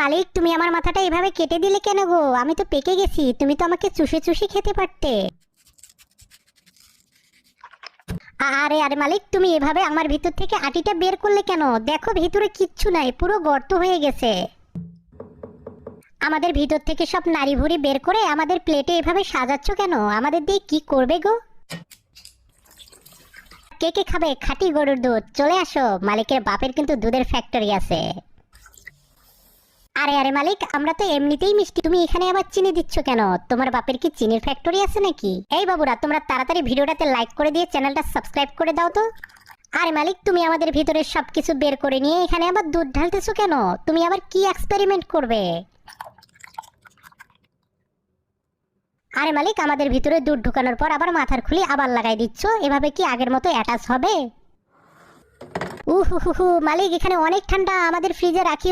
মালিক, তুমি আমার মাথাটা এভাবে কেটে দিলে কেন গো? আমি তো পেকে গেছি, তুমি তো আমাকে চুষে চুষে খেতে পারতে। আরে আরে মালিক, তুমি এভাবে আমার ভিতর থেকে আটিটা বের করলে কেন? দেখো, ভিতরে কিচ্ছু নাই, পুরো গর্ত হয়ে গেছে। আমাদের ভিতর থেকে সব নারী ভুড়ি বের করে আমাদের প্লেটে এভাবে সাজাচ্ছ কেন? আমাদের দিয়ে কি করবে গো? কে কে খাবে? খাঁটি গরুর দুধ, চলে আসো। মালিকের বাপের কিন্তু দুধের ফ্যাক্টরি আছে। আরে আরে মালিক, আমরা তো এমনিতেই মিষ্টি। তুমি এখানে আবার চিনি দিচ্ছ কেন? তোমার বাপের কি চিনির ফ্যাক্টরি আছে নাকি? এই বাবুরা, তোমরা তাড়াতাড়ি ভিডিওটাতে লাইক করে দিয়ে চ্যানেলটা সাবস্ক্রাইব করে দাও তো। আরে মালিক, তুমি আমাদের ভিতরে সবকিছু বের করে নিয়ে এখানে আবার দুধ ঢালতেছো কেন? তুমি আবার কি এক্সপেরিমেন্ট করবে? আরে মালিক, আমাদের ভিতরে দুধ ঢুকানোর পর আবার মাথার খুলি আবার লাগাই দিচ্ছ। এভাবে কি আগের মতো অ্যাটাচ হবে? উহু, হু মালিক, এখানে অনেক ঠান্ডা। আমাদের ফ্রিজে রাখিও।